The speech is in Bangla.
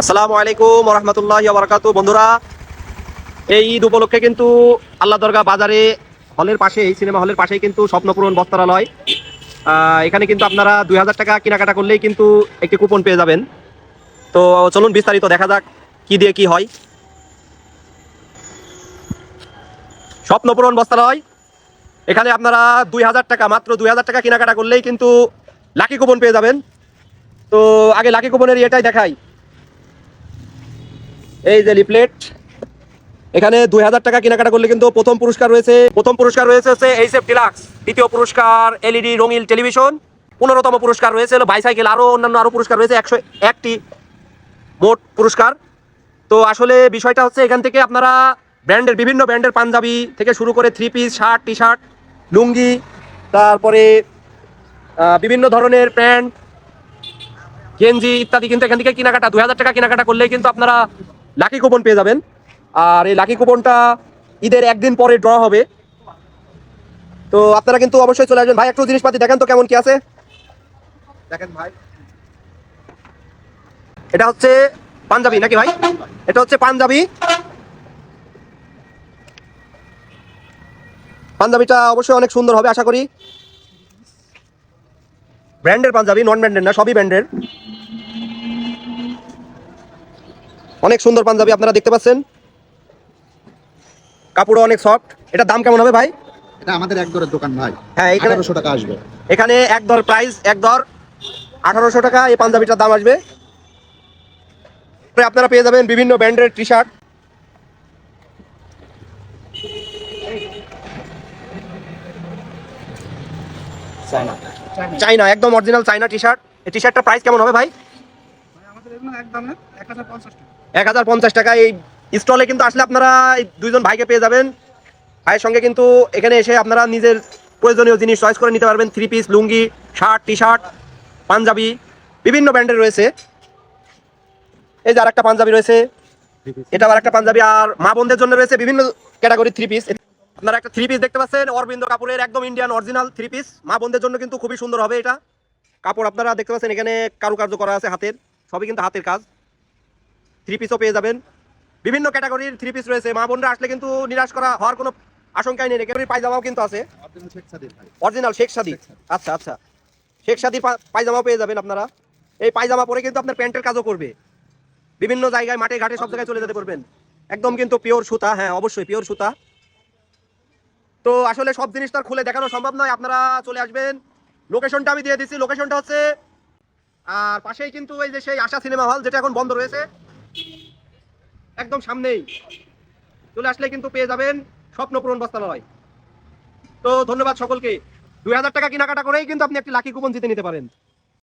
আসসালামু আলাইকুম রহমতুল্লাহ বারাকাতু বন্ধুরা, এই ঈদ উপলক্ষে কিন্তু আল্লাহ দরগা বাজারে, হলের পাশে, এই সিনেমা হলের পাশেই কিন্তু স্বপ্নপূরণ বস্ত্রালয়। এখানে কিন্তু আপনারা দুই হাজার টাকা কেনাকাটা করলেই কিন্তু একটি কুপন পেয়ে যাবেন। তো চলুন বিস্তারিত দেখা যাক কি দিয়ে কি হয়। স্বপ্নপূরণ বস্ত্রালয়, এখানে আপনারা দুই হাজার টাকা, মাত্র দুই হাজার টাকা কেনাকাটা করলেই কিন্তু লাকি কুপন পেয়ে যাবেন। তো আগে লাকি কুপনের এটাই দেখাই। এই যে লিফলেট। এখানে দুই হাজার টাকা কেনাকাটা করলে কিন্তু প্রথম পুরস্কার রয়েছে। প্রথম পুরস্কার রয়েছে হচ্ছে এইচএফ ডিলাক্স দ্বিতীয় পুরস্কার এলইডি রঙিন টেলিভিশন। পনেরোতম পুরস্কার রয়েছে বাইসাইকেল আরও অন্যান্য আরও পুরস্কার রয়েছে। একশো একটি মোট পুরস্কার। তো আসলে বিষয়টা হচ্ছে এখান থেকে আপনারা ব্র্যান্ডের বিভিন্ন ব্র্যান্ডের পাঞ্জাবি থেকে শুরু করে three piece shirt T shirt lungi, তারপরে বিভিন্ন ধরনের প্যান্ট, গেঞ্জি ইত্যাদি কিন্তু এখান থেকে কেনাকাটা, দুই হাজার টাকা কেনাকাটা করলেই কিন্তু আপনারা লাকি কুপন পেয়ে যাবেন। আর এই লাকি কুপনটা ঈদের একদিন পরে ড্র হবে। তো আপনারা কিন্তু অবশ্যই চলে আসবেন। ভাই, একটু জিনিসপাতি দেখেন তো কেমন কি আছে। দেখেন ভাই। এটা হচ্ছে পাঞ্জাবি নাকি ভাই? এটা হচ্ছে পাঞ্জাবি। পাঞ্জাবিটা অবশ্যই অনেক সুন্দর হবে, আশা করি। ব্র্যান্ডের পাঞ্জাবি নন ব্র্যান্ডের না, সবই ব্র্যান্ডের অনেক সুন্দর পাঞ্জাবি আপনারা দেখতে পাচ্ছেন। কাপড়ও অনেক সফট এটা দাম কেমন হবে ভাই? এটা আমাদের এক দরের দোকান ভাই। হ্যাঁ এখানে টাকা আসবে। এখানে এক দর প্রাইস এক দর আঠারোশো টাকা এই পাঞ্জাবিটার দাম আসবে। আপনারা পেয়ে যাবেন বিভিন্ন ব্র্যান্ডের টি শার্ট চাইনা একদম অরিজিনাল চাইনা টি শার্ট এই টি শার্টটার প্রাইস কেমন হবে ভাই? এক হাজার পঞ্চাশ টাকা। এই স্টলে কিন্তু আসলে আপনারা দুইজন ভাইকে পেয়ে যাবেন। ভাইয়ের সঙ্গে কিন্তু এখানে এসে আপনারা নিজের প্রয়োজনীয় জিনিস চয়েস করে নিতে পারবেন। Three piece lungi shirt T shirt panjabi, বিভিন্ন ব্র্যান্ডের রয়েছে। এই যে আর একটা পাঞ্জাবি রয়েছে। এটা আবার একটা পাঞ্জাবি। আর মা বোনদের জন্য রয়েছে বিভিন্ন ক্যাটাগরি থ্রি পিস আপনারা একটা থ্রি পিস দেখতে পাচ্ছেন। অরবিন্দ কাপুরের একদম ইন্ডিয়ান অরিজিনাল থ্রি পিস মা বোনদের জন্য কিন্তু খুবই সুন্দর হবে এটা। কাপড় আপনারা দেখতে পাচ্ছেন, এখানে কারুকার্য করা আছে হাতের। সবই কিন্তু হাতের কাজ। থ্রি পিসও পেয়ে যাবেন। বিভিন্ন ক্যাটাগরির থ্রি পিস রয়েছে। মা বোনরা আসলে কিন্তু নিরাশ করা হওয়ার কোনো আশঙ্কাই নেই। একেবারে পায়জামাও কিন্তু আছে। অরিজিনাল শেখ সাদি আচ্ছা আচ্ছা। শেখ সাদির পায়জামাও পেয়ে যাবেন আপনারা। এই পায়জামা পরে কিন্তু আপনার প্যান্টের কাজও করবে। বিভিন্ন জায়গায়, মাঠে, ঘাটে সব জায়গায় চলে যেতে পারবেন। একদম কিন্তু পিওর সুতা। হ্যাঁ অবশ্যই পিওর সুতা। তো আসলে সব জিনিস খুলে দেখানো সম্ভব নয়। আপনারা চলে আসবেন। লোকেশনটা আমি দিয়ে দিচ্ছি। লোকেশনটা হচ্ছে আর পাশেই কিন্তু এই যে সেই আশা সিনেমা হল, যেটা এখন বন্ধ রয়েছে, একদম সামনেই। চলে আসলে কিন্তু পেয়ে যাবেন স্বপ্ন স্বপ্নপূরণ বস্তালয় তো ধন্যবাদ সকলকে। দুই হাজার টাকা কেনাকাটা করেই কিন্তু আপনি একটি লাকি কুপন জিতে নিতে পারেন।